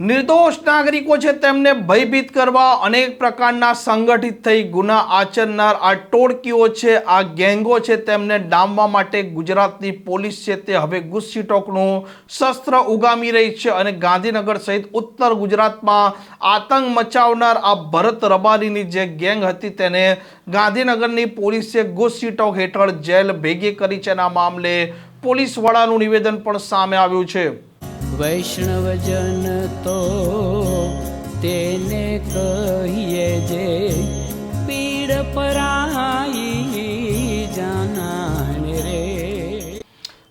નિર્દોષ નાગરિકો છે તેમને ભયભીત કરવા અનેક પ્રકારના સંગઠિત થઈ ગુના આચરનાર આ ટોળકીઓ છે, આ ગેંગો છે તેમને ડામવા માટે ગુજરાતની પોલીસ છે તે હવે ગુસ્સી ટોકનું શસ્ત્ર ઉગામી રહી છે અને ગાંધીનગર સહિત ઉત્તર ગુજરાતમાં આતંક મચાવનાર આ ભરત રબારીની જે ગેંગ હતી તેને ગાંધીનગરની પોલીસે ગુસ્સી ટોક હેઠળ જેલ ભેગી કરી છે અને આ મામલે પોલીસ વડાનું નિવેદન પણ સામે આવ્યું છે. વૈષ્ણવજન તો તેને કહીએ જે પીડ પરાઈ જાનાને રે.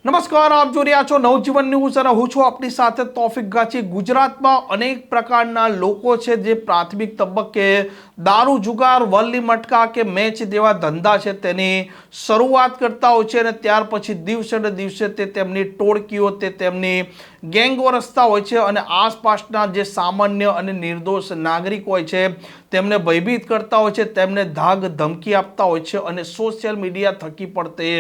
નમસ્કાર, આપ જોઈ રહ્યા છો નવજીવન ન્યૂઝ અને હું છું આપની સાથે તોફિક ગાચી. ગુજરાતમાં અનેક પ્રકારના લોકો છે જે પ્રાથમિક તબક્કે દારૂ, જુગાર, વલ્લી, મટકા કે મેચ જેવા ધંધા છે તેની શરૂઆત કરતા હોય છે અને ત્યાર પછી દિવસે ને દિવસે તે તેમની ટોળકીઓ, તે તેમની ગેંગો રસ્તા હોય છે અને આસપાસના જે સામાન્ય અને નિર્દોષ નાગરિક હોય છે, તેમને ભયભીત કરતા હોય છે, તેમને ધાગ ધમકી આપતા હોય છે અને સોશિયલ મીડિયા થકી પણ તે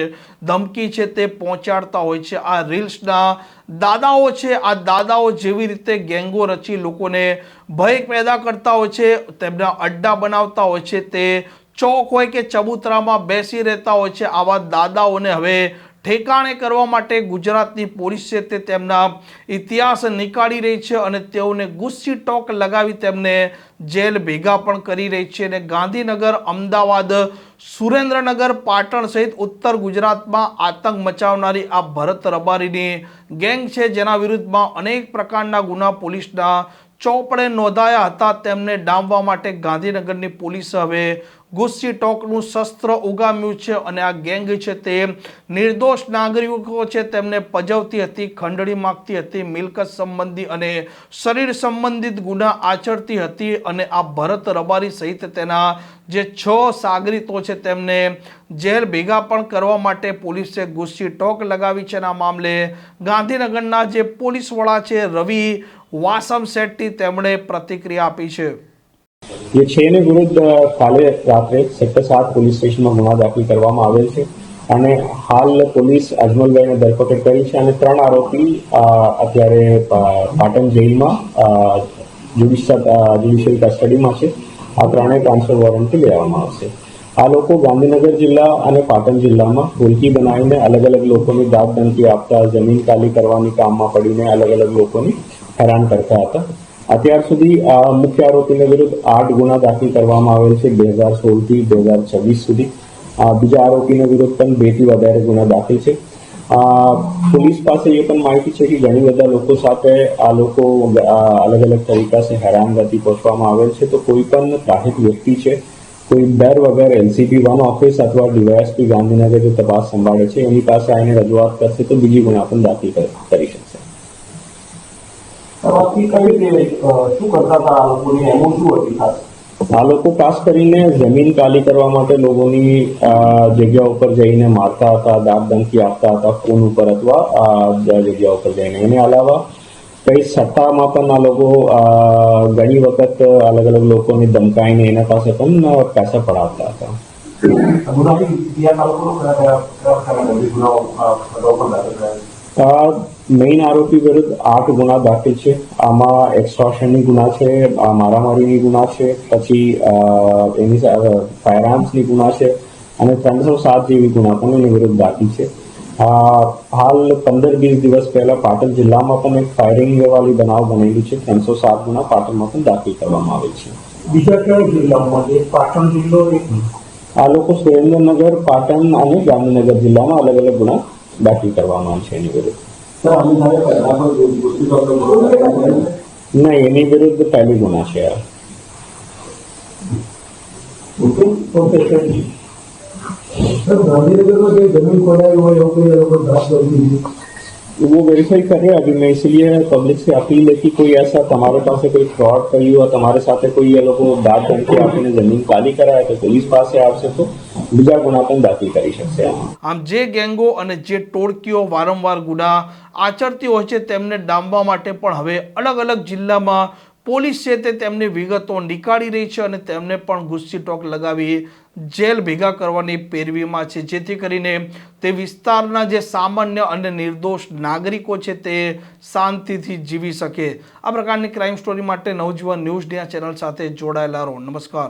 ધમકી છે તે પહોંચાડતા હોય છે. આ રીલ્સના દાદાઓ છે, આ દાદાઓ જેવી રીતે ગેંગો રચી લોકોને ભય પેદા કરતા હોય છે, તેમના અડ્ડા બનાવતા હોય છે, તે ચોક હોય કે ચબૂતરામાં બેસી રહેતા હોય છે, આવા દાદાઓને હવે ઠેકાણે કરવા માટે ગુજરાતની પોલીસ તે તેમના ઇતિહાસ નીકાળી રહી છે અને તેઓને ગુસ્સી ટોક લગાવી તેમને જેલ ભેગા પણ કરી રહી છે અને ગાંધીનગર, અમદાવાદ, સુરેન્દ્રનગર, પાટણ સહિત ઉત્તર ગુજરાતમાં આતંક મચાવનારી આ ભરત રબારીની ગેંગ છે. જેના વિરુદ્ધમાં અનેક પ્રકારના ગુના પોલીસના ચોપડે નોંધાયા હતા. તેમને ડામવા માટે ગાંધીનગરની પોલીસ હવે ગુસ્સી ટોકનું શસ્ત્ર ઉગામ્યું છે અને આ ગેંગ છે તે નિર્દોષ નાગરિકો છે, તેમને પજવતી હતી, ખંડણી માગતી હતી, મિલકત સંબંધી અને શરીર સંબંધિત ગુના આચરતી હતી અને આ ભરત રબારી સહિત તેના જે છ સાગરીતો છે, તેમને જેલ ભેગા પણ કરવા માટે પોલીસે ગુસ્સી ટોક લગાવી છે આ મામલે ગાંધીનગરના જે પોલીસ વડા છે રવિ વાસમ શેટ્ટી, તેમણે પ્રતિક્રિયા આપી છે. જે એની વિરુદ્ધ કાલે રાત્રે સેક્ટર સાત પોલીસ સ્ટેશનમાં ગુનો દાખલ કરવામાં આવેલ છે અને હાલ પોલીસ અજમલભાઈને ધરપકડ કરી છે અને ત્રણ આરોપી અત્યારે પાટણ જેલમાં જ્યુડિશિયલ કસ્ટડીમાં છે. આ ત્રણેય ટ્રાન્સફર વોરંટથી લેવામાં આવશે. આ લોકો ગાંધીનગર જિલ્લા અને પાટણ જિલ્લામાં ટોળકી બનાવીને અલગ અલગ લોકોની દાબ ધમકી આપતા, જમીન ખાલી કરવાની કામમાં પડીને અલગ અલગ લોકોને હેરાન કરતા હતા. અત્યાર સુધી મુખ્ય આરોપીને વિરુદ્ધ આઠ ગુના દાખલ કરવામાં આવેલ છે, બે હજાર સોળથી બે હજાર છવ્વીસ સુધી. બીજા આરોપીને વિરુદ્ધ પણ બેથી વધારે ગુના દાખલ છે. પોલીસ પાસે એ પણ માહિતી છે કે ઘણી બધા લોકો સાથે આ લોકો અલગ અલગ તરીકા હેરાન હેરાનગતિ પહોંચવામાં આવેલ છે. તો કોઈ પણ ત્રાહિત વ્યક્તિ છે, કોઈ ડર વગર એલસીપી વન ઓફિસ અથવા ડીવાયએસપી ગાંધીનગર જે તપાસ સંભાળે છે, એની પાસે આવીને રજૂઆત કરશે તો બીજી ગુના પણ દાખલ કરશે બાકી કઈ રીતે શું કરતા હતા આ લોકોની? એમો શું હતી ખાસ? આ લોકો ખાસ કરીને જમીન ખાલી કરવા માટે લોકોની જગ્યા ઉપર જઈને મારતા હતા દાંત ધમકી આપતા હતા ફોન ઉપર અથવા જગ્યા ઉપર જઈને. એને અલાવા કઈ સત્તામાં પણ આ લોકો ઘણી વખત અલગ અલગ લોકોને ધમકાઈને એના પાસે પણ પૈસા પડાવતા હતા. ગુનાહિત ઇતિહાસ આ લોકોનો ગુનાઓ પણ દાખલ? મેઇન આરોપી વિરુદ્ધ આઠ ગુના દાખલ છે. આમાં એક્સટોર્શનની ગુના છે મારામારીની ગુના છે પછી એની ફાયરઆર્મ્સની ગુના છે અને ત્રણસો સાત જેવી ગુના પણ એની વિરુદ્ધ દાખલ છે. હાલ પંદર વીસ દિવસ પહેલા પાટણ જિલ્લામાં પણ એક ફાયરિંગ વાળી બનાવ બનેલી છે. ત્રણસો સાત ગુના પાટણમાં પણ દાખલ કરવામાં આવે છે. બીજા કયા જિલ્લામાં એક પાટણ જિલ્લો આ લોકો સુરેન્દ્રનગર પાટણ અને ગાંધીનગર જિલ્લામાં અલગ અલગ ગુના દાખલ કરવામાં આવે છે એની વિરુદ્ધ. नहीं विरुद्ध पहले तालीम होणार वो वेरीफाई कर रहे हैं अभी मैं इसलिए पब्लिक से अपील है कि कोई ऐसा तुम्हारे पास से कोई फ्रॉड करी हुआ तुम्हारे साथ कोई ये लोग बात करके आपने ज़मीन खाली करा है तो पुलिस पास है आपसे तो બીજા ગુના પણ દાખલ કરી શકશે. આમ જે ગેંગો અને જે ટોળકીઓ વારંવાર ગુના આચરતી હોય છે તેમને ડામવા માટે પણ હવે અલગ અલગ જિલ્લામાં પોલીસ છે તે તેમની વિગતો નીકાળી રહી છે અને તેમને પણ ગુસ્સી ટોક લગાવી જેલ ભેગા કરવાની પેરવીમાં છે. જેથી કરીને તે વિસ્તારના જે સામાન્ય અને નિર્દોષ નાગરિકો છે તે શાંતિથી જીવી શકે. આ પ્રકારની ક્રાઇમ સ્ટોરી માટે નવજીવન ન્યૂઝ ડિયા ચેનલ સાથે જોડાયેલા રહો. નમસ્કાર.